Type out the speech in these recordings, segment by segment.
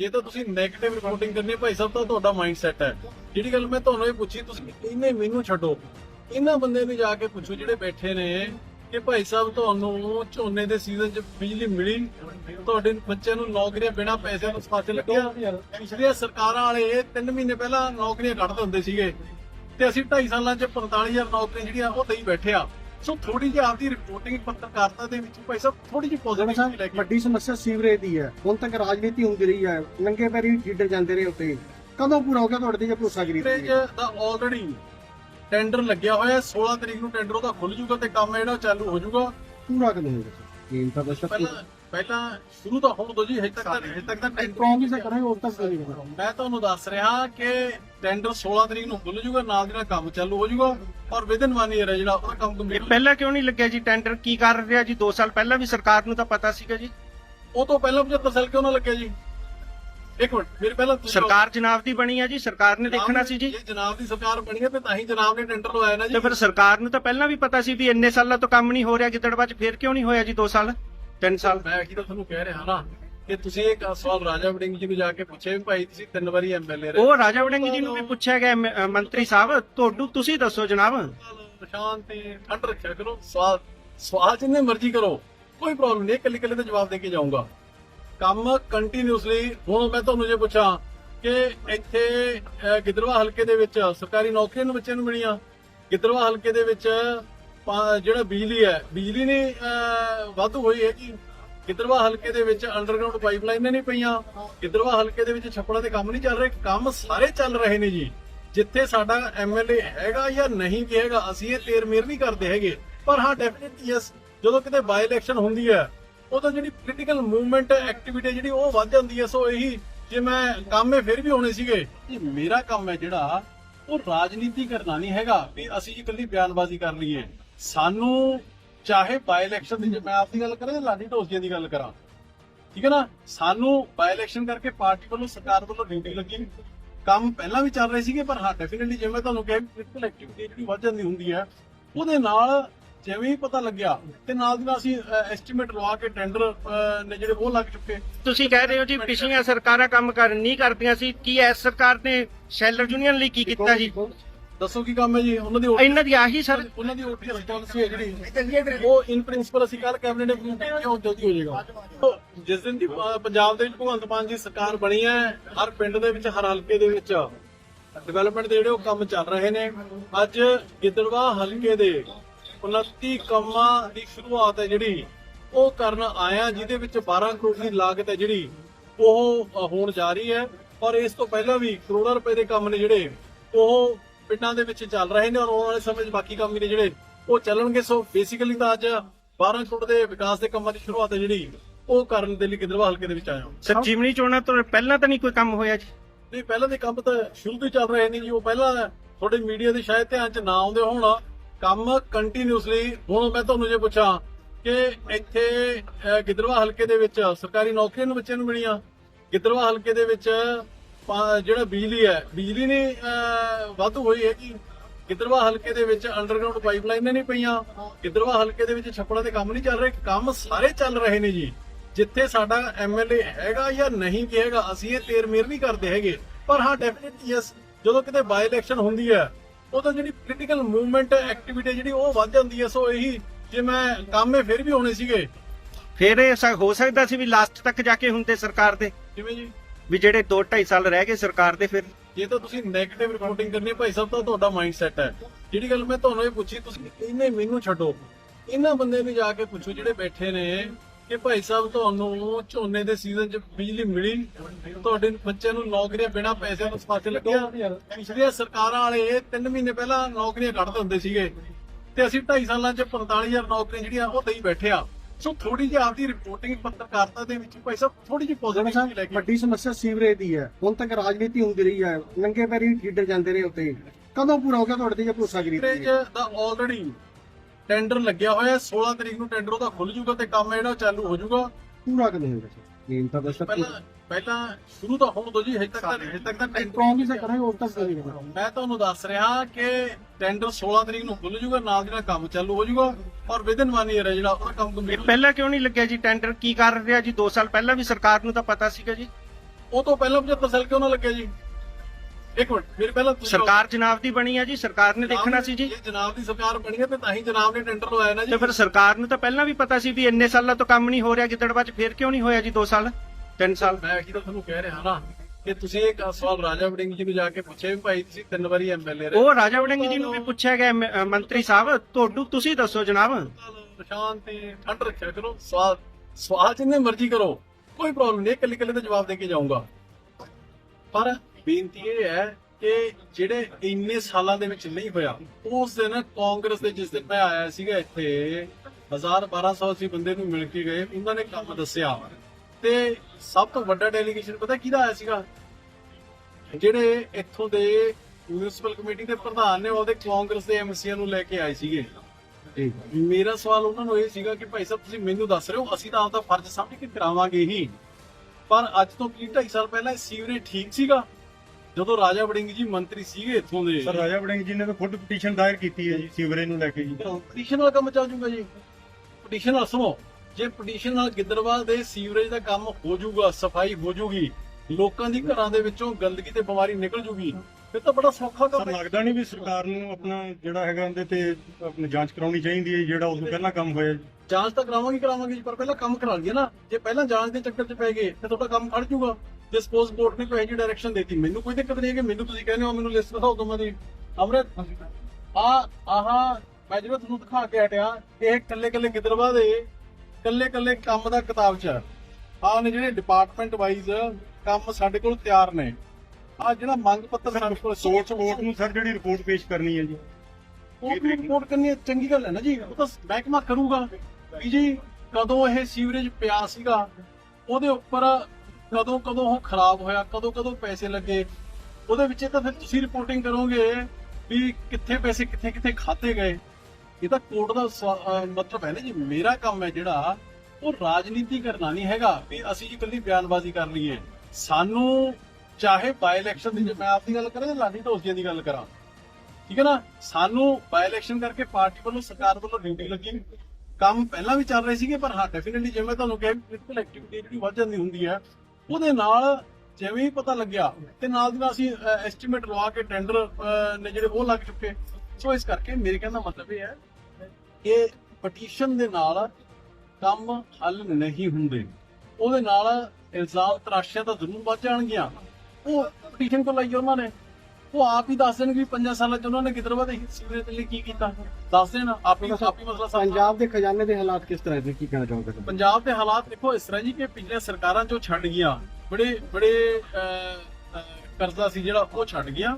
ਜੇ ਤਾਂ ਤੁਸੀਂ 네ਗੇਟਿਵ ਰਿਪੋਰਟਿੰਗ ਕਰਨੀ ਹੈ, ਭਾਈ ਸਾਹਿਬ, ਤਾਂ ਤੁਹਾਡਾ ਮਾਈਂਡ ਸੈਟ ਹੈ। ਜਿਹੜੀ ਗੱਲ ਮੈਂ ਤੁਹਾਨੂੰ ਇਹ ਪੁੱਛੀ, ਤੁਸੀਂ ਇਹਨੇ ਮੈਨੂੰ ਛੱਡੋ। ਇਹਨਾਂ ਬੰਦੇ ਨੂੰ ਜਾ ਕੇ ਪੁੱਛੋ, ਜਿਹੜੇ ਬੈਠੇ ਨੇ, ਕਿ ਭਾਈ ਸਾਹਿਬ, ਤੁਹਾਨੂੰ ਝੋਨੇ ਦੇ ਸੀਜ਼ਨ 'ਚ ਬਿਜਲੀ ਮਿਲੀ, ਤੁਹਾਡੇ ਬੱਚਿਆਂ ਨੂੰ ਨੌਕਰੀਆਂ ਬਿਨਾਂ ਪੈਸਿਆਂ ਤੋਂ ਸਪਾਤੇ ਲੱਗਿਆ। ਪਿਛਲੀਆਂ ਸਰਕਾਰਾਂ ਵਾਲੇ 3 ਮਹੀਨੇ ਪਹਿਲਾਂ ਨੌਕਰੀਆਂ ਕੱਢ ਦਿੰਦੇ ਸੀਗੇ, ਤੇ ਅਸੀਂ 2.5 ਸਾਲਾਂ 'ਚ 45000 ਨੌਕਰੀਆਂ ਜਿਹੜੀਆਂ, ਉਹ ਦੇਈ ਬੈਠੇ ਆ। ਸੋ ਥੋੜੀ ਜਿਹੀ ਆਪਦੀ ਰਿਪੋਰਟਿੰਗ ਪੱਤਰਕਾਰਤਾ ਦੇ ਵਿੱਚ ਭਾਈ ਸਾਹਿਬ ਥੋੜੀ ਜਿਹੀ ਪੋਜ਼ਿਟਿਵ ਲੈ ਕੇ ਵੱਡੀ ਸਮੱਸਿਆ ਸੀਵਰੇਜ ਦੀ ਹੈ। ਹੁਣ ਤੱਕ ਰਾਜਨੀਤੀ ਹੁੰਦੀ ਰਹੀ ਹੈ। ਨੰਗੇ ਪੈਰੀ ਢੀਡੇ ਜਾਂਦੇ ਰਹੇ ਉੱਤੇ ਕਦੋਂ ਪੂਰਾ ਹੋ ਗਿਆ ਤੁਹਾਡੇ ਤੇ ਭਰੋਸਾ ਕਰੀ ਸੀਵਰੇਜ ਦਾ ਆਲਰੇਡੀ ਟੈਂਡਰ ਲੱਗਿਆ ਹੋਇਆ ਹੈ। 16 ਤਰੀਕ ਨੂੰ ਟੈਂਡਰ ਉਹਦਾ ਖੁੱਲ ਜੂਗਾ ਤੇ ਕੰਮ ਜਿਹੜਾ ਚਾਲੂ ਹੋ ਜੂਗਾ। ਪੂਰਾ ਕਦੋਂ ਹੋਊਗਾ ਗੇਮ ਤਾਂ ਬਸ ਪਹਿਲਾਂ ਪਹਿਲਾਂ ਸ਼ੁਰੂ ਤਾਂ ਹੋਣ ਦੋ ਜੀ ਹਜੇ ਤੱਕ ਤਾਂ ਹਜੇ ਤੱਕ ਤਾਂ ਟੈਂਡਰ ਪ੍ਰੋਮਿਸ ਕਰਾਂਗੇ ਉਸ ਤੱਕ ਨਹੀਂ ਹੋਊਗਾ ਮੈਂ ਤੁਹਾਨੂੰ ਦੱਸ ਰਿਹਾ ਕਿ ਟੈਂਡਰ 16 ਤਰੀਕ ਨੂੰ ਖੁੱਲ ਜੂਗਾ ਨਾਲ ਦੀ ਨਾਲ ਕੰਮ ਚਾਲੂ ਹੋ ਜੂਗਾ ਔਰ ਵਿਦਨ ਵਨ ਈਅਰ ਹੈ ਜਿਹੜਾ ਉਹਦਾ ਕੰਮ ਕੰਪਲੀਟ ਪਹਿਲਾਂ ਕਿਉਂ ਨਹੀਂ ਲੱਗਿਆ ਜੀ ਟੈਂਡਰ? ਕੀ ਕਰ ਰਿਹਾ ਜੀ? 2 ਸਾਲ ਪਹਿਲਾਂ ਵੀ ਸਰਕਾਰ ਨੂੰ ਤਾਂ ਪਤਾ ਸੀਗਾ ਜੀ। ਉਹ ਤੋਂ ਪਹਿਲਾਂ 75 ਸਾਲ ਕਿਉਂ ਨਾ ਲੱਗਿਆ ਜੀ? ਇੱਕ ਮਿੰਟ ਮੇਰੇ ਪਹਿਲਾਂ ਸਰਕਾਰ ਜਨਾਬ ਦੀ ਬਣੀ ਆ ਜੀ ਸਰਕਾਰ ਨੇ ਦੇਖਣਾ ਸੀ ਜੀ। ਜੇ ਜਨਾਬ ਦੀ ਸਰਕਾਰ ਬਣੀ ਹੈ ਤੇ ਤਾਂ ਹੀ ਜਨਾਬ ਨੇ ਟੈਂਡਰ ਲਵਾਇਆ ਨਾ ਜੀ। ਤੇ ਫਿਰ ਸਰਕਾਰ ਨੂੰ ਤਾਂ ਪਹਿਲਾਂ ਵੀ ਪਤਾ ਸੀ ਵੀ ਇੰਨੇ ਸਾਲਾਂ ਤੋਂ ਕੰਮ ਨਹੀਂ ਹੋ ਰਿਹਾ ਗਿੱਦੜਬਾਹ 'ਚ ਫਿਰ ਕਿਉਂ ਨਹੀਂ ਹੋਇਆ ਜੀ 2 ਸਾਲ? 3 ਸਾਲ। ਮੈਂ ਕੀ ਤਾਂ ਤੁਹਾਨੂੰ ਕਹਿ ਰਿਹਾ ਨਾ ਕਿ ਤੁਸੀਂ ਇੱਕ ਸਵਾਲ ਰਾਜਾ ਵੜਿੰਗ ਜੀ ਨੂੰ ਜਾ ਕੇ ਪੁੱਛਿਆ ਵੀ ਭਾਈ ਤੁਸੀਂ ਤਿੰਨ ਵਾਰੀ ਐਮਐਲਏ ਰਹੇ। ਉਹ ਰਾਜਾ ਵੜਿੰਗ ਜੀ ਨੂੰ ਵੀ ਪੁੱਛਿਆ ਗਿਆ ਮ- ਮੰਤਰੀ ਸਾਹਿਬ ਤੁਹਾਨੂੰ ਤੁਸੀਂ ਦੱਸੋ ਜਨਾਬ। ਸ਼ਾਂਤੀ ਠੰਡ ਰੱਖਿਆ ਕਰੋ। ਸਵਾਲ ਸਵਾਲ ਜਿੰਨੇ ਮਰਜ਼ੀ ਕਰੋ ਕੋਈ ਪ੍ਰੋਬਲਮ ਨਹੀਂ ਇਕੱਲੇ ਇਕੱਲੇ ਤੇ ਜਵਾਬ ਦੇ ਕੇ ਜਾਊਂਗਾ। ਕੰਮ ਕੰਟੀਨਿਊਸਲੀ ਹੁਣ ਮੈਂ ਤੁਹਾਨੂੰ ਜੇ ਪੁੱਛਾਂ ਕਿ ਇੱਥੇ ਅਹ, ਗਿੱਦੜਵਾ ਹਲਕੇ ਦੇ ਵਿੱਚ ਸਰਕਾਰੀ ਨੌਕਰੀਆਂ ਨੂੰ ਬੱਚਿਆਂ ਨੂੰ ਮਿਲੀਆਂ ਗਿੱਦੜਵਾ ਹਲਕੇ ਦੇ ਵਿੱਚ ਜਿਹੜਾ ਬਿਜਲੀ ਹੈ ਬਿਜਲੀ ਨਹੀਂ ਅਹ, ਵਾਧੂ ਹੋਈ ਹੈ ਕਿ ਗਿੱਦੜਵਾ ਹਲਕੇ ਦੇ ਵਿੱਚ ਅੰਡਰਗਰਾਉਂਡ ਪਾਈਪਲਾਈਨਾਂ ਨਹੀਂ ਪਈਆਂ। ਗਿੱਦੜਵਾ ਹਲਕੇ ਦੇ ਵਿੱਚ ਛੱਪੜਾਂ ਦੇ ਕੰਮ ਨਹੀਂ ਚੱਲ ਰਹੇ ਕੰਮ ਸਾਰੇ ਚੱਲ ਰਹੇ ਨੇ ਜੀ। ਜਿੱਥੇ ਸਾਡਾ ਐਮਐਲਏ ਹੈਗਾ ਜਾਂ ਨਹੀਂ ਵੀ ਹੈਗਾ ਅਸੀਂ ਇਹ ਤੇਰ ਮੇਰ ਨਹੀਂ ਕਰਦੇ ਹੈਗੇ। ਪਰ ਹਾਂ ਡੈਫੀਨਿਟਲੀ ਯੈਸ ਜਦੋਂ ਕਿਤੇ ਬਾਈ ਇਲੈਕਸ਼ਨ ਹੁੰਦੀ ਹੈ ਉਦੋਂ ਜਿਹੜੀ ਪੋਲੀਟੀਕਲ ਮੂਵਮੈਂਟ ਐਕਟੀਵਿਟੀ ਜਿਹੜੀ ਉਹ ਵੱਧ ਜਾਂਦੀ ਹੈ। ਸੋ ਇਹੀ ਜੇ ਮੈਂ ਕੰਮ ਇਹ ਫਿਰ ਵੀ ਹੋਣੇ ਸੀਗੇ। ਇਹ ਮੇਰਾ ਕੰਮ ਹੈ ਜਿਹੜਾ ਉਹ ਰਾਜਨੀਤੀ ਕਰਨਾ ਨਹੀਂ ਹੈਗਾ ਵੀ ਅਸੀਂ ਜੀ ਇਕੱਲੀ ਬਿਆਨਬਾਜ਼ੀ ਕਰ ਲਈਏ। ਸਾਨੂੰ ਚਾਹੇ ਬਾਈ ਇਲੈਕਸ਼ਨ ਦੀ ਜੇ ਮੈਂ ਆਪਦੀ ਗੱਲ ਕਰਾਂ ਜਾਂ ਲਾਡੀ ਢੋਸੀਆਂ ਦੀ ਗੱਲ ਕਰਾਂ ਠੀਕ ਹੈ ਨਾ? ਸਾਨੂੰ ਬਾਈ ਇਲੈਕਸ਼ਨ ਕਰਕੇ ਪਾਰਟੀ ਵੱਲੋਂ ਸਰਕਾਰ ਵੱਲੋਂ ਡਿਊਟੀ ਲੱਗੀ ਕੰਮ ਪਹਿਲਾਂ ਵੀ ਚੱਲ ਰਹੇ ਸੀਗੇ ਪਰ ਹਾਂ ਡੈਫੀਨਿਟਲੀ ਜਿਵੇਂ ਮੈਂ ਤੁਹਾਨੂੰ ਕਿਹਾ ਪੋਲੀਟੀਕਲ ਐਕਟੀਵਿਟੀ ਜਿਹੜੀ ਵੱਧ ਜਾਂਦੀ ਹੁੰਦੀ ਹੈ ਉਹਦੇ ਨਾਲ ਜਿਵੇਂ ਹੀ ਪਤਾ ਲੱਗਿਆ ਤੇ ਨਾਲ ਦੀ ਨਾਲ ਅਸੀਂ ਐਸਟੀਮੇਟ ਲਵਾ ਕੇ ਟੈਂਡਰ ਨੇ ਜਿਹੜੇ ਉਹ ਲੱਗ ਚੁੱਕੇ। ਤੁਸੀਂ ਕਹਿ ਰਹੇ ਹੋ ਜੀ ਪਿਛਲੀਆਂ ਸਰਕਾਰਾਂ ਕੰਮ ਕਰ ਨਹੀਂ ਕਰਦੀਆਂ ਸੀ। ਕੀ ਐਸ ਸਰਕਾਰ ਨੇ ਸ਼ੈਲਰ ਯੂਨੀਅਨ ਲਈ ਕੀ ਕੀਤਾ ਜੀ? ਦੱਸੋ ਕੀ ਕੰਮ ਹੈ ਜੀ? ਉਹਨਾਂ ਦੀ ਇਹਨਾਂ ਦੀ ਆਹੀ ਸਰ। ਉਹਨਾਂ ਦੀ ਓਟੀ ਪਾਲਿਸੀ ਹੈ ਜਿਹੜੀ। ਉਹ ਇਨ ਪ੍ਰਿੰਸੀਪਲ ਅਸੀਂ ਕੱਲ ਕੈਬਨਿਟ ਨੇ ਕਿਉਂ ਜਲਦੀ ਹੋ ਜਾਏਗਾ? ਉਹ ਜਿਸ ਦਿਨ ਦੀ ਪੰਜਾਬ ਦੇ ਵਿੱਚ ਭਗਵੰਤ ਮਾਨ ਦੀ ਸਰਕਾਰ ਬਣੀ ਹੈ ਹਰ ਪਿੰਡ ਦੇ ਵਿੱਚ ਹਰ ਹਲਕੇ ਦੇ ਵਿੱਚ ਡਿਵੈਲਪਮੈਂਟ ਦੇ ਜਿਹੜੇ ਉਹ ਕੰਮ ਚੱਲ ਰਹੇ ਨੇ। ਅੱਜ ਗਿੱਦੜਵਾ ਹਲਕੇ ਦੇ 29 ਕੰਮਾਂ ਦੀ ਸ਼ੁਰੂਆਤ ਹੈ ਜਿਹੜੀ ਉਹ ਕਰਨ ਆਇਆ ਜਿਹਦੇ ਵਿੱਚ 12 ਕਰੋੜ ਦੀ ਲਾਗਤ ਹੈ ਜਿਹੜੀ ਉਹ ਹੋਣ ਜਾ ਰਹੀ ਹੈ। ਔਰ ਇਸ ਤੋਂ ਪਹਿਲਾਂ ਵੀ ਕਰੋੜਾਂ ਰੁਪਏ ਦੇ ਕੰਮ ਨੇ ਜਿਹੜੇ ਉਹ ਪਿੰਡਾਂ ਦੇ ਵਿੱਚ ਚੱਲ ਰਹੇ ਨੇ ਔਰ ਆਉਣ ਵਾਲੇ ਸਮੇਂ 'ਚ ਬਾਕੀ ਕੰਮ ਵੀ ਨੇ ਜਿਹੜੇ ਉਹ ਚੱਲਣਗੇ। ਸੋ ਬੇਸਿਕਲੀ ਤਾਂ ਅੱਜ 12 ਕਰੋੜ ਦੇ ਵਿਕਾਸ ਦੇ ਕੰਮਾਂ ਦੀ ਸ਼ੁਰੂਆਤ ਹੈ ਜਿਹੜੀ ਉਹ ਕਰਨ ਦੇ ਲਈ ਗਿੱਦੜਵਾ ਹਲਕੇ ਦੇ ਵਿੱਚ ਆਇਆ ਹਾਂ। ਸਰ ਜਿਮਨੀ ਚੋਣਾਂ ਤੋਂ ਪਹਿਲਾਂ ਤਾਂ ਨਹੀਂ ਕੋਈ ਕੰਮ ਹੋਇਆ ਜੀ? ਨਹੀਂ ਪਹਿਲਾਂ ਦੇ ਕੰਮ ਤਾਂ ਸ਼ੁਰੂ ਤੋਂ ਚੱਲ ਰਹੇ ਨੇ ਜੀ। ਉਹ ਪਹਿਲਾਂ ਤੁਹਾਡੇ ਮੀਡੀਆ ਦੇ ਸ਼ਾਇਦ ਧਿਆਨ 'ਚ ਨਾ ਆਉਂਦੇ ਹੋਣ। ਕੰਮ ਕੰਟੀਨਿਊਸਲੀ ਹੁਣ ਮੈਂ ਤੁਹਾਨੂੰ ਜੇ ਪੁੱਛਾਂ ਕਿ ਇੱਥੇ ਗਿੱਦੜਵਾ ਹਲਕੇ ਦੇ ਵਿੱਚ ਸਰਕਾਰੀ ਨੌਕਰੀਆਂ ਨੂੰ ਬੱਚਿਆਂ ਨੂੰ ਮਿਲੀਆਂ। ਗਿੱਦੜਵਾ ਹਲਕੇ ਦੇ ਵਿੱਚ ਜਿਹੜਾ ਬਿਜਲੀ ਹੈ ਬਿਜਲੀ ਨਹੀਂ ਵਾਧੂ ਹੋਈ ਹੈ ਕਿ ਗਿੱਦੜਵਾ ਹਲਕੇ ਦੇ ਵਿੱਚ ਅੰਡਰਗਰਾਉਂਡ ਪਾਈਪਲਾਈਨਾਂ ਨਹੀਂ ਪਈਆਂ। ਗਿੱਦੜਵਾ ਹਲਕੇ ਦੇ ਵਿੱਚ ਛੱਪੜਾਂ ਦੇ ਕੰਮ ਨਹੀਂ ਚੱਲ ਰਹੇ। ਕੰਮ ਸਾਰੇ ਚੱਲ ਰਹੇ ਨੇ ਜੀ। ਜਿੱਥੇ ਸਾਡਾ ਐਮਐਲਏ ਹੈਗਾ ਜਾਂ ਨਹੀਂ ਵੀ ਹੈਗਾ ਅਸੀਂ ਇਹ ਤੇਰ ਮੇਰ ਨਹੀਂ ਕਰਦੇ ਹੈਗੇ। ਪਰ ਹਾਂ ਡੈਫੀਨਿਟਲੀ ਯੈਸ ਜਦੋਂ ਕਿਤੇ ਬਾਈ ਇਲੈਕਸ਼ਨ ਹੁੰਦੀ ਹੈ ਉਦੋਂ ਜਿਹੜੀ ਪੋਲੀਟੀਕਲ ਮੂਵਮੈਂਟ ਐਕਟੀਵਿਟੀ ਜਿਹੜੀ ਉਹ ਵੱਧ ਜਾਂਦੀ ਹੈ। ਸੋ ਇਹੀ ਜੇ ਮੈਂ ਕੰਮ ਫਿਰ ਵੀ ਹੋਣੇ ਸੀਗੇ। ਫਿਰ ਇਹ ਹੋ ਸਕਦਾ ਸੀ ਵੀ ਲਾਸਟ ਤੱਕ ਜਾ ਕੇ ਹੁੰਦੇ ਸਰਕਾਰ ਦੇ। ਜਿਵੇਂ ਜੀ? ਵੀ ਜਿਹੜੇ 2 2.5 ਸਾਲ ਰਹਿ ਗਏ ਸਰਕਾਰ ਦੇ ਫਿਰ। ਜੇ ਤਾਂ ਤੁਸੀਂ 네ਗੇਟਿਵ ਰਿਪੋਰਟਿੰਗ ਕਰਨੀ ਭਾਈ ਸਾਹਿਬ, ਤਾਂ ਤੁਹਾਡਾ ਮਾਈਂਡ ਸੈਟ ਹੈ। ਜਿਹੜੀ ਗੱਲ ਮੈਂ ਤੁਹਾਨੂੰ ਇਹ ਪੁੱਛੀ, ਤੁਸੀਂ ਇਹਨੇ ਮੈਨੂੰ ਛੱਡੋ। ਇਹਨਾਂ ਬੰਦੇ ਨੂੰ ਜਾ ਕੇ ਪੁੱਛੋ ਜਿਹੜੇ ਬੈਠੇ ਨੇ ਕਿ ਭਾਈ ਸਾਹਿਬ, ਤੁਹਾਨੂੰ ਝੋਨੇ ਦੇ ਸੀਜ਼ਨ 'ਚ ਬਿਜਲੀ ਮਿਲੀ। ਤੁਹਾਡੇ ਬੱਚਿਆਂ ਨੂੰ ਨੌਕਰੀਆਂ ਬਿਨਾਂ ਪੈਸਿਆਂ ਤੋਂ ਸਪਾਤੇ ਲੱਗਿਆ। ਪਿਛਲੀਆਂ ਸਰਕਾਰਾਂ ਵਾਲੇ 3 ਮਹੀਨੇ ਪਹਿਲਾਂ ਨੌਕਰੀਆਂ ਕੱਢਦੇ ਹੁੰਦੇ ਸੀਗੇ। ਤੇ ਅਸੀਂ 2.5 ਸਾਲਾਂ 'ਚ 45000 ਨੌਕਰੀਆਂ ਜਿਹੜੀਆਂ ਉਹ ਦੇਈ ਬੈਠੇ ਆ। ਸੋ ਥੋੜੀ ਜਿਹੀ ਆਪਦੀ ਰਿਪੋਰਟਿੰਗ ਪੱਤਰਕਾਰਤਾ ਦੇ ਵਿੱਚ ਭਾਈ ਸਾਹਿਬ ਥੋੜੀ ਜਿਹੀ ਪੋਜ਼ਿਟਿਵ ਲੈ ਕੇ ਵੱਡੀ ਸਮੱਸਿਆ ਸੀਵਰੇਜ ਦੀ ਹੈ। ਹੁਣ ਤੱਕ ਰਾਜਨੀਤੀ ਹੁੰਦੀ ਰਹੀ ਹੈ। ਨੰਗੇ ਪੈਰੀ ਢੀਡੇ ਜਾਂਦੇ ਰਹੇ ਉੱਤੇ ਕਦੋਂ ਪੂਰਾ ਹੋ ਗਿਆ ਤੁਹਾਡੇ ਤੇ ਜੇ ਭਰੋਸਾ ਕਰੀ ਸੀਵਰੇਜ ਦਾ ਆਲਰੇਡੀ ਟੈਂਡਰ ਲੱਗਿਆ ਹੋਇਆ ਹੈ। 16 ਤਰੀਕ ਨੂੰ ਟੈਂਡਰ ਉਹਦਾ ਖੁੱਲ ਜੂਗਾ ਤੇ ਕੰਮ ਜਿਹੜਾ ਚਾਲੂ ਹੋ ਜੂਗਾ। ਪੂਰਾ ਕਦੋਂ ਹੋਊਗਾ ਗੇਮ ਤਾਂ ਬਸ ਪਹਿਲਾਂ ਪਹਿਲਾਂ ਸ਼ੁਰੂ ਤਾਂ ਹੋਣ ਦੋ ਜੀ ਹਜੇ ਤੱਕ ਤਾਂ ਹਜੇ ਤੱਕ ਤਾਂ ਟੈਂਡਰ ਪ੍ਰੋਮਿਸ ਕਰਾਂਗੇ ਉਸ ਤੱਕ ਹੋਊਗਾ ਮੈਂ ਤੁਹਾਨੂੰ ਦੱਸ ਰਿਹਾ ਕਿ ਟੈਂਡਰ 16 ਤਰੀਕ ਨੂੰ ਖੁੱਲ ਜੂਗਾ ਨਾਲ ਦੀ ਨਾਲ ਕੰਮ ਚਾਲੂ ਹੋ ਜੂਗਾ ਔਰ ਵਿਦਨ ਵਨ ਈਅਰ ਹੈ ਜਿਹੜਾ ਉਹਦਾ ਕੰਮ ਕੰਪਲੀਟ ਪਹਿਲਾਂ ਕਿਉਂ ਨਹੀਂ ਲੱਗਿਆ ਜੀ ਟੈਂਡਰ? ਕੀ ਕਰ ਰਿਹਾ ਜੀ? 2 ਸਾਲ ਪਹਿਲਾਂ ਵੀ ਸਰਕਾਰ ਨੂੰ ਤਾਂ ਪਤਾ ਸੀਗਾ ਜੀ। ਉਹ ਤੋਂ ਪਹਿਲਾਂ 75 ਸੈੱਲ ਕਿਉਂ ਨਾ ਲੱਗਿਆ ਜੀ? ਇੱਕ ਮਿੰਟ ਮੇਰੇ ਪਹਿਲਾਂ ਤੁਸੀਂ ਸਰਕਾਰ ਜਨਾਬ ਦੀ ਬਣੀ ਆ ਜੀ ਸਰਕਾਰ ਨੇ ਦੇਖਣਾ ਸੀ ਜੀ। ਜੇ ਜਨਾਬ ਦੀ ਸਰਕਾਰ ਬਣੀ ਹੈ ਤੇ ਤਾਂ ਹੀ ਜਨਾਬ ਨੇ ਟੈਂਡਰ ਲਵਾਇਆ ਨਾ ਜੀ। ਤੇ ਫਿਰ ਸਰਕਾਰ ਨੂੰ ਤਾਂ ਪਹਿਲਾਂ ਵੀ ਪਤਾ ਸੀ ਵੀ ਇੰਨੇ ਸਾਲਾਂ ਤੋਂ ਕੰਮ ਨਹੀਂ ਹੋ ਰਿਹਾ ਗਿੱਦੜਬਾਹ 'ਚ ਫਿਰ ਕਿਉਂ ਨਹੀਂ ਹੋਇਆ ਜੀ 2 ਸਾਲ 3 ਸਾਲ? ਮੈਂ ਕੀ ਤਾਂ ਤੁਹਾਨੂੰ ਕਹਿ ਰਿਹਾ ਨਾ ਕਿ ਤੁਸੀਂ ਇੱਕ ਸਵਾਲ ਰਾਜਾ ਵੜਿੰਗ ਜੀ ਨੂੰ ਜਾ ਕੇ ਪੁੱਛਿਆ ਵੀ ਭਾਈ ਤੁਸੀਂ ਤਿੰਨ ਵਾਰੀ ਐਮਐਲਏ ਰਹੇ। ਉਹ ਰਾਜਾ ਵੜਿੰਗ ਜੀ ਨੂੰ ਵੀ ਪੁੱਛਿਆ ਗਿਆ ਮੰਤਰੀ ਸਾਹਿਬ ਤੁਹਾਨੂੰ ਤੁਸੀਂ ਦੱਸੋ ਜਨਾਬ। ਸ਼ਾਂਤੀ ਠੰਡ ਰੱਖਿਆ ਕਰੋ ਸਵਾਲ ਸਵਾਲ ਜਿੰਨੇ ਮਰਜ਼ੀ ਕਰੋ ਕੋਈ ਪ੍ਰੋਬਲਮ ਨਹੀਂ ਇਕੱਲੇ ਇਕੱਲੇ ਦਾ ਜਵਾਬ ਦੇ ਕੇ ਜਾਊਂਗਾ। ਪਰ ਬੇਨਤੀ ਇਹ ਹੈ ਕਿ ਜਿਹੜੇ ਇੰਨੇ ਸਾਲਾਂ ਦੇ ਵਿੱਚ ਨਹੀਂ ਹੋਇਆ ਉਸ ਦਿਨ ਕਾਂਗਰਸ ਦੇ ਜਿਸ ਦਿਨ ਮੈਂ ਆਇਆ ਸੀਗਾ ਇੱਥੇ 1000 1200 ਅਸੀਂ ਬੰਦੇ ਨੂੰ ਮਿਲ ਕੇ ਗਏ ਉਹਨਾਂ ਨੇ ਕੰਮ ਦੱਸਿਆ। ਤੇ ਸਭ ਤੋਂ ਵੱਡਾ ਡੈਲੀਗੇਸ਼ਨ ਪਤਾ ਕਿਹਦਾ ਆਇਆ ਸੀਗਾ? ਜਿਹੜੇ ਇੱਥੋਂ ਦੇ ਮਿਊਨਿਸਪਲ ਕਮੇਟੀ ਦੇ ਪ੍ਰਧਾਨ ਨੇ ਉਹਦੇ ਕਾਂਗਰਸ ਦੇ ਐਮਸੀਆਂ ਨੂੰ ਲੈ ਕੇ ਆਏ ਸੀਗੇ। ਮੇਰਾ ਸਵਾਲ ਉਹਨਾਂ ਨੂੰ ਇਹ ਸੀਗਾ ਕਿ ਭਾਈ ਸਾਹਿਬ ਤੁਸੀਂ ਮੈਨੂੰ ਦੱਸ ਰਹੇ ਹੋ ਅਸੀਂ ਤਾਂ ਆਪਦਾ ਫਰਜ਼ ਸਮਝ ਕੇ ਕਰਾਵਾਂਗੇ ਹੀ। ਪਰ ਅੱਜ ਤੋਂ ਕੀ 2.5 ਸਾਲ ਪਹਿਲਾਂ ਸੀਵਰੇਜ ਠੀਕ ਸੀਗਾ? ਜਦੋਂ ਰਾਜਾ ਵੜਿੰਗ ਜੀ ਮੰਤਰੀ ਸੀਗੇ ਇੱਥੋਂ ਦੇ। ਸਰ ਰਾਜਾ ਵੜਿੰਗ ਜੀ ਨੇ ਤਾਂ ਖੁਦ ਪਟੀਸ਼ਨ ਦਾਇਰ ਕੀਤੀ ਹੈ ਜੀ ਸੀਵਰੇਜ ਨੂੰ ਲੈ ਕੇ ਜੀ। ਪਟੀਸ਼ਨ ਨਾਲ ਕੰਮ ਚੱਲ ਜੂਗਾ ਜੀ। ਪਟੀਸ਼ਨ ਨਾਲ ਸੁਣੋ ਜੇ ਪਟੀਸ਼ਨ ਨਾਲ ਗਿੱਦੜਵਾਲ ਦੇ ਸੀਵਰੇਜ ਦਾ ਕੰਮ ਹੋ ਜਾਊਗਾ ਸਫ਼ਾਈ ਹੋ ਜਾਊਗੀ ਲੋਕਾਂ ਦੀ ਘਰਾਂ ਦੇ ਵਿੱਚੋਂ ਗੰਦਗੀ ਤੇ ਬਿਮਾਰੀ ਨਿਕਲ ਜੂਗੀ ਫਿਰ ਤਾਂ ਬੜਾ ਸੌਖਾ ਕੰਮ ਹੈ। ਲੱਗਦਾ ਨਹੀਂ ਵੀ ਸਰਕਾਰ ਨੂੰ ਆਪਣਾ ਜਿਹੜਾ ਹੈਗਾ ਉਹਦੇ ਤੇ ਆਪਣੀ ਜਾਂਚ ਕਰਾਉਣੀ ਚਾਹੀਦੀ ਹੈ ਜਿਹੜਾ ਉਸ ਤੋਂ ਪਹਿਲਾਂ ਕੰਮ ਹੋਇਆ ਜਾਂਚ ਤਾਂ ਕਰਾਵਾਂਗੇ ਕਰਾਵਾਂਗੇ ਜੀ ਪਰ ਪਹਿਲਾਂ ਕੰਮ ਕਰਾ ਲਈਏ ਨਾ। ਜੇ ਪਹਿਲਾਂ ਜਾਂਚ ਦੇ ਚੱਕਰ 'ਚ ਪੈ ਗਏ ਤੇ ਤੁਹਾਡਾ ਕੰਮ ਖੜ ਜਾਊਗਾ ਜੇ ਸਪੋਜ਼ ਕੋਰਟ ਨੇ ਕੋਈ ਜੀ ਡਾਇਰੈਕਸ਼ਨ ਦੇਤੀ। ਮੈਨੂੰ ਕੋਈ ਦਿੱਕਤ ਨਹੀਂ ਹੈ ਕਿ ਮੈਨੂੰ ਤੁਸੀਂ ਕਹਿੰਦੇ ਹੋ ਮੈਨੂੰ ਲਿਸਟ ਦਿਖਾਓ ਕੰਮਾਂ ਦੀ। ਅਮਰਤ ਆ ਆਹਾ ਮੈਂ ਜਿਹੜਾ ਤੁਹਾਨੂੰ ਦਿਖਾ ਕੇ ਹਟਿਆ ਇਹ ਕੱਲੇ ਕੱਲੇ ਗਿੱਦੜਵਾ ਦੇ ਕੱਲੇ ਕੱਲੇ ਕੰਮ ਦਾ ਕਿਤਾਬ 'ਚ ਆ ਨੇ ਜਿਹੜੇ ਡਿਪਾਰਟਮੈਂਟ ਵਾਈਜ਼ ਕੰਮ ਸਾਡੇ ਕੋਲ ਤਿਆਰ ਨੇ। ਆ ਜਿਹੜਾ ਮੰਗ ਪੱਤਰ ਸਾਡੇ ਕੋਲ ਸੋਰਸ ਕੋਰਟ ਨੂੰ ਸਰ ਜਿਹੜੀ ਰਿਪੋਰਟ ਪੇਸ਼ ਕਰਨੀ ਹੈ ਜੀ। ਉਹ ਰਿਪੋਰਟ ਕਰਨੀ ਚੰਗੀ ਗੱਲ ਹੈ ਨਾ ਜੀ। ਉਹ ਤਾਂ ਮਹਿਕਮਾ ਕਰੂਗਾ। ਵੀ ਜੀ ਕਦੋਂ ਇਹ ਸੀਵਰੇਜ ਪਿਆ ਸੀਗਾ ਉਹਦੇ ਉੱਪਰ ਕਦੋਂ ਕਦੋਂ ਉਹ ਖਰਾਬ ਹੋਇਆ, ਕਦੋਂ ਕਦੋਂ ਪੈਸੇ ਲੱਗੇ। ਉਹਦੇ ਵਿੱਚ ਤਾਂ ਫਿਰ ਤੁਸੀਂ ਰਿਪੋਰਟਿੰਗ ਕਰੋਗੇ ਵੀ ਕਿੱਥੇ ਪੈਸੇ ਕਿੱਥੇ ਕਿੱਥੇ ਖਾਤੇ ਗਏ। ਇਹ ਤਾਂ ਕੋਰਟ ਦਾ ਮਤਲਬ ਹੈ ਨਾ ਜੀ, ਮੇਰਾ ਕੰਮ ਹੈ ਜਿਹੜਾ, ਉਹ ਰਾਜਨੀਤੀ ਕਰਨਾ ਨਹੀਂ ਹੈਗਾ ਵੀ ਅਸੀਂ ਜੀ ਇਕੱਲੀ ਬਿਆਨਬਾਜ਼ੀ ਕਰ ਲਈਏ। ਸਾਨੂੰ ਚਾਹੇ ਬਾਈ ਇਲੈਕਸ਼ਨ ਦੀ ਜੇ ਮੈਂ ਆਪਦੀ ਗੱਲ ਕਰਾਂ ਜਾਂ ਲਾਡੀ ਢੋਸੀਆਂ ਦੀ ਗੱਲ ਕਰਾਂ। ਠੀਕ ਹੈ ਨਾ? ਸਾਨੂੰ ਬਾਈ ਇਲੈਕਸ਼ਨ ਕਰਕੇ ਪਾਰਟੀ ਵੱਲੋਂ, ਸਰਕਾਰ ਵੱਲੋਂ ਡਿਊਟੀ ਲੱਗੀ। ਕੰਮ ਪਹਿਲਾਂ ਵੀ ਚੱਲ ਰਹੇ ਸੀਗੇ, ਪਰ ਹਾਂ ਡੈਫੀਨਿਟਲੀ ਜਿਵੇਂ ਤੁਹਾਨੂੰ ਕਿਹਾ ਪੋਲੀਟੀਕਲ ਐਕਟੀਵਿਟੀ ਜਿਹੜੀ ਵੱਧ ਜਾਂਦੀ ਹੁੰਦੀ ਹੈ ਉਹਦੇ ਨਾਲ ਜਿਵੇਂ ਹੀ ਪਤਾ ਲੱਗਿਆ ਤੇ ਨਾਲ ਦੀ ਨਾਲ ਅਸੀਂ ਐਸਟੀਮੇਟ ਲਵਾ ਕੇ ਟੈਂਡਰ ਨੇ ਜਿਹੜੇ ਉਹ ਲੱਗ ਚੁੱਕੇ। ਸੋ ਇਸ ਕਰਕੇ ਮੇਰੇ ਕਹਿਣ ਦਾ ਮਤਲਬ ਇਹ ਹੈ ਕਿ ਪਟੀਸ਼ਨ ਦੇ ਨਾਲ ਕੰਮ ਹੱਲ ਨਹੀਂ ਹੁੰਦੇ। ਉਹਦੇ ਨਾਲ ਇਲਜ਼ਾਮ ਤਰਾਸ਼ੀਆਂ ਤਾਂ ਜ਼ਰੂਰ ਵੱਧ ਜਾਣਗੀਆਂ। ਉਹ ਪਟੀਸ਼ਨ ਕੋਲ ਲਈ ਉਹਨਾਂ ਨੇ। ਉਹ ਆਪ ਹੀ ਦੱਸ ਦੇਣਗੇ ਵੀ ਪੰਜਾਂ ਸਾਲਾਂ ਚ ਉਹਨਾਂ ਨੇ ਗਿੱਦੜਵਾ ਦੇ ਸੀਵਰੇਜ ਲਈ ਕੀ ਕੀਤਾ? ਦੱਸ ਦੇਣ ਆਪ ਹੀ ਆਪ ਹੀ ਮਸਲਾ ਪੰਜਾਬ ਦੇ ਖਜ਼ਾਨੇ ਦੇ ਹਾਲਾਤ ਕਿਸ ਤਰ੍ਹਾਂ ਦੇ ਕੀ ਕਹਿਣਾ ਚਾਹੋਗੇ? ਤੁਸੀਂ? ਪੰਜਾਬ ਦੇ ਹਾਲਾਤ ਦੇਖੋ ਇਸ ਤਰ੍ਹਾਂ ਜੀ ਕਿ ਪਿਛਲੇ ਸਰਕਾਰਾਂ ਜੋ ਛੱਡ ਗਈਆਂ ਬੜੇ ਬੜੇ ਕਰਜ਼ਾ ਸੀ ਜਿਹੜਾ ਉਹ ਛੱਡ ਗਿਆ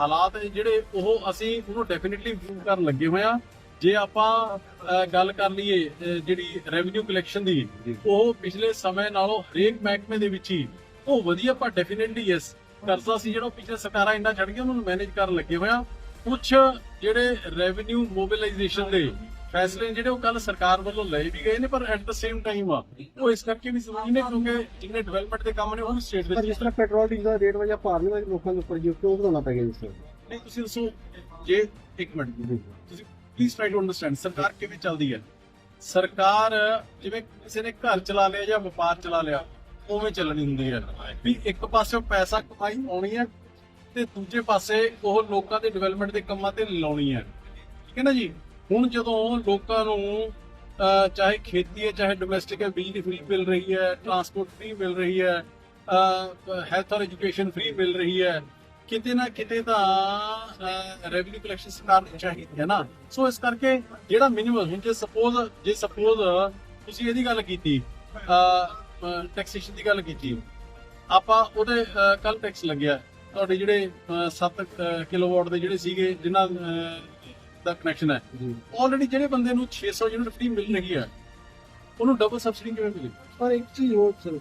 ਹਾਲਾਤ ਜਿਹੜੇ ਉਹ ਅਸੀਂ ਉਹਨੂੰ ਡੈਫੀਨਿਟਲੀ ਇੰਪਰੂਵ ਕਰਨ ਲੱਗੇ ਹੋਏ ਆ ਜੇ ਆਪਾਂ ਗੱਲ ਕਰ ਲਈਏ ਜਿਹੜੀ ਰੈਵਨਿਊ ਕਲੈਕਸ਼ਨ ਦੀ ਉਹ ਪਿਛਲੇ ਸਮੇਂ ਨਾਲੋਂ ਹਰੇਕ ਮਹਿਕਮੇ ਦੇ ਵਿੱਚ ਹੀ ਉਹ ਵਧੀਆ ਪਰ ਡੈਫੀਨਿਟਲੀ ਯੈਸ ਕਰਜ਼ਾ ਸੀ ਜਿਹੜਾ ਪਿਛਲੇ ਸਰਕਾਰਾਂ ਇੰਨਾ ਛੱਡ ਗਈਆਂ ਉਹਨਾਂ ਨੂੰ ਮੈਨੇਜ ਕਰਨ ਲੱਗੇ ਹੋਇਆ ਕੁਝ ਜਿਹੜੇ ਰੈਵਨਿਊ ਮੋਬਿਲਾਈਜੇਸ਼ਨ ਦੇ ਫੈਸਲੇ ਜਿਹੜੇ ਉਹ ਕੱਲ ਸਰਕਾਰ ਵੱਲੋਂ ਲਏ ਵੀ ਗਏ ਨੇ ਪਰ ਐਟ ਦ ਸੇਮ ਟਾਈਮ ਉਹ ਇਸ ਕਰਕੇ ਵੀ ਜ਼ਰੂਰੀ ਨੇ ਕਿਉਂਕਿ ਜਿੰਨੇ ਡਿਵੈਲਪਮੈਂਟ ਦੇ ਕੰਮ ਨੇ ਉਹ ਸਟੇਟ ਵਿੱਚ ਜਿਸ ਤਰ੍ਹਾਂ ਪੈਟਰੋਲ ਡੀਜ਼ਲ ਦਾ ਰੇਟ ਵਜਾ ਭਾਰ ਨਹੀਂ ਲੋਕਾਂ ਦੇ ਉੱਪਰ ਜੀ ਕਿਉਂ ਵਧਾਉਣਾ ਪੈ ਗਿਆ ਤਰ੍ਹਾਂ? ਨਹੀਂ ਤੁਸੀਂ ਦੱਸੋ ਜੇ ਇੱਕ ਮਿੰਟ ਤੁਸੀਂ ਪਲੀਜ਼ ਟ੍ਰਾਈ ਟੂ ਅੰਡਰਸਟੈਂਡ ਸਰਕਾਰ ਕਿਵੇਂ ਚੱਲਦੀ ਹੈ? ਸਰਕਾਰ ਜਿਵੇਂ ਕਿਸੇ ਨੇ ਘਰ ਚਲਾ ਲਿਆ ਜਾਂ ਵਪਾਰ ਚਲਾ ਲਿਆ ਉਵੇਂ ਚੱਲਣੀ ਹੁੰਦੀ ਹੈ। ਵੀ ਇੱਕ ਪਾਸੇ ਪੈਸਾ ਕਮਾਈ ਆਉਣੀ ਹੈ ਤੇ ਦੂਜੇ ਪਾਸੇ ਉਹ ਲੋਕਾਂ ਦੇ ਡਿਵੈਲਪਮੈਂਟ ਦੇ ਕੰਮਾਂ ਤੇ ਲਾਉਣੀ ਹੈ। ਠੀਕ ਹੈ ਨਾ ਜੀ? ਹੁਣ ਜਦੋਂ ਲੋਕਾਂ ਨੂੰ ਚਾਹੇ ਖੇਤੀ ਹੈ, ਚਾਹੇ ਡੋਮੈਸਟਿਕ ਹੈ, ਬਿਜਲੀ ਫ੍ਰੀ ਮਿਲ ਰਹੀ ਹੈ ਟਰਾਂਸਪੋਰਟ ਫ੍ਰੀ ਮਿਲ ਰਹੀ ਹੈ ਹੈਲਥ ਔਰ ਐਜੂਕੇਸ਼ਨ ਫ੍ਰੀ ਮਿਲ ਰਹੀ ਹੈ, ਕਿਤੇ ਨਾ ਕਿਤੇ ਤਾਂ ਰੈਵਨਿਊ ਕਲੈਕਸ਼ਨ ਸਰਕਾਰ ਨੂੰ ਚਾਹੀਦੀ ਹੈ ਨਾ। ਸੋ ਇਸ ਕਰਕੇ ਜਿਹੜਾ ਮਿਨੀਮਮ ਹੁਣ ਜੇ ਸਪੋਜ਼ ਜੇ ਸਪੋਜ਼ ਤੁਸੀਂ ਇਹਦੀ ਗੱਲ ਕੀਤੀ ਟੈਕਸੇਸ਼ਨ ਦੀ ਗੱਲ ਕੀਤੀ ਆਪਾਂ ਉਹਦੇ ਕੱਲ ਟੈਕਸ ਲੱਗਿਆ। ਤੁਹਾਡੇ ਜਿਹੜੇ 7 ਕਿਲੋਵਾਟ ਦੇ ਜਿਹੜੇ ਸੀਗੇ ਜਿਨ੍ਹਾਂ ਦਾ ਕਨੈਕਸ਼ਨ ਹੈ। ਆਲਰੇਡੀ ਜਿਹੜੇ ਬੰਦੇ ਨੂੰ 600 ਯੂਨਿਟ ਫ੍ਰੀ ਮਿਲ ਰਹੀ ਹੈ ਉਹਨੂੰ ਡਬਲ ਸਬਸਿਡੀ ਕਿਵੇਂ ਮਿਲੀ? ਪਰ ਇੱਕ ਚੀਜ਼ ਹੋਰ ਸਰ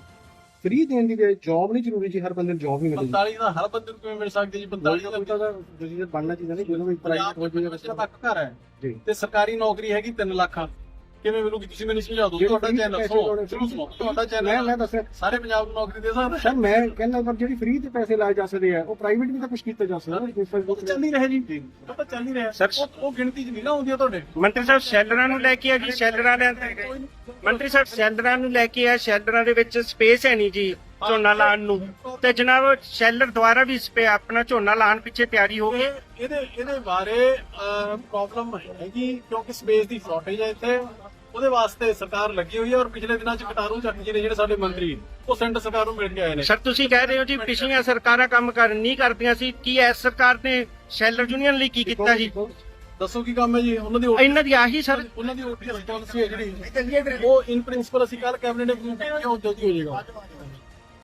ਫ੍ਰੀ ਦੇਣ ਦੀ ਜੌਬ ਨਹੀਂ ਜ਼ਰੂਰੀ ਜੀ ਹਰ ਬੰਦੇ ਨੂੰ ਜੌਬ ਨਹੀਂ ਮਿਲਦੀ। 45 ਦਾ ਹਰ ਬੰਦੇ ਨੂੰ ਕਿਵੇਂ ਮਿਲ ਸਕਦੀ ਜੀ? 45 ਦਾ ਬੰਦਾ ਦਾ ਡਿਸੀਜਨ ਬਣਨਾ ਚਾਹੀਦਾ ਨਹੀਂ ਜਦੋਂ ਵੀ ਪ੍ਰਾਈਵੇਟ ਹੋ ਜਾਵੇ ਤੱਕ ਘਰ ਹੈ। ਜੀ। ਤੇ ਸਰਕਾਰੀ ਨੌਕਰੀ ਹੈਗੀ 3 ਲੱਖ ਕਿਵੇਂ ਮਿਲੂਗੀ ਤੁਸੀਂ ਮੈਨੂੰ ਸਮਝਾ ਦਿਓ ਤੁਹਾਡਾ ਚੈਨਲ ਸੁਣੋ ਲਾਉਣੇ ਸ਼ੁਰੂ ਸੁਣੋ। ਤੁਹਾਡਾ ਮੈਂ ਚੈਨਲ ਮੈਂ ਦੱਸਿਆ ਸਾਰੇ ਪੰਜਾਬ ਨੂੰ ਨੌਕਰੀ ਦੇ ਸਕਦਾ ਸਰ ਮੈਂ ਕਹਿੰਦਾ ਪਰ ਜਿਹੜੀ ਫ੍ਰੀ ਤੇ ਪੈਸੇ ਲਾਏ ਜਾ ਸਕਦੇ ਆ ਉਹ ਪ੍ਰਾਈਵੇਟ ਵੀ ਤਾਂ ਕੁਝ ਕੀਤਾ ਜਾ ਸਕਦਾ। ਉਹ ਤਾਂ ਚੱਲ ਹੀ ਰਿਹਾ ਜੀ। ਉਹ ਤਾਂ ਚੱਲ ਹੀ ਰਿਹਾ। Sir, ਉਹ- ਉਹ ਗਿਣਤੀ 'ਚ ਨਹੀਂ ਨਾ ਆਉਂਦੀਆਂ ਤੁਹਾਡੇ। ਮੰਤਰੀ ਸਾਹਿਬ ਸ਼ੈਲਰਾਂ ਨੂੰ ਲੈ ਕੇ ਆ ਜੀ ਸ਼ੈਲਰਾਂ ਦੇ ਮੰਤਰੀ ਸਾਹਿਬ ਸ਼ੈਲਰਾਂ ਨੂੰ ਲੈ ਕੇ ਆ ਸ਼ੈਲਰਾਂ ਦੇ ਵਿੱਚ ਸਪੇਸ ਹੈ ਨਹੀਂ ਜੀ ਝੋਨਾ ਲਾਉਣ ਨੂੰ। ਤੇ ਜਨਾਬ ਸ਼ੈਲਰ ਦੁਆਰਾ ਵੀ ਇਸ ਪੇ ਆਪਣਾ ਝੋਨਾ ਲਾਉਣ ਪਿੱਛੇ ਤਿਆਰੀ ਹੋ ਗਈ। ਇਹ- ਇਹਦੇ ਇਹਦੇ ਬਾਰੇ ਪ੍ਰੋਬਲਮ ਹੈਗੀ ਕਿਉਂਕਿ ਸਪੇਸ ਦੀ ਸ਼ਾਰਟੇਜ ਹੈ ਇੱਥੇ। ਉਹਦੇ ਵਾਸਤੇ ਸਰਕਾਰ ਲੱਗੀ ਹੋਈ ਹੈ ਔਰ ਪਿਛਲੇ ਦਿਨਾਂ 'ਚ ਕਟਾਰੂ ਚੱਕ ਜੀ ਨੇ ਜਿਹੜੇ ਸਾਡੇ ਮੰਤਰੀ ਉਹ ਸੈਂਟਰ ਸਰਕਾਰ ਨੂੰ ਮਿਲ ਕੇ ਆਏ ਨੇ। ਸਰ ਤੁਸੀਂ ਕਹਿ ਰਹੇ ਹੋ ਜੀ ਪਿਛਲੀਆਂ ਸਰਕਾਰਾਂ ਕੰਮ ਕਰ ਨਹੀਂ ਕਰਦੀਆਂ ਸੀ। ਕੀ ਐਸ ਸਰਕਾਰ ਨੇ ਸ਼ੈਲਰ ਯੂਨੀਅਨ ਲਈ ਕੀ ਕੀਤਾ ਜੀ? ਦੱਸੋ ਕੀ ਕੰਮ ਹੈ ਜੀ ਉਹਨਾਂ ਦੀ ਇਹਨਾਂ ਦੀ ਆਹੀ ਸਰ। ਉਹਨਾਂ ਦੀ ਓਪੀਐਸ ਪਾਲਿਸੀ ਹੈ ਜਿਹੜੀ। ਉਹ ਇਨ ਪ੍ਰਿੰਸੀਪਲ ਅਸੀਂ ਕੱਲ ਕੈਬਨਿਟ ਕੀਤੀ ਉਹ ਜਲਦੀ ਹੋ? ਜਾਏਗਾ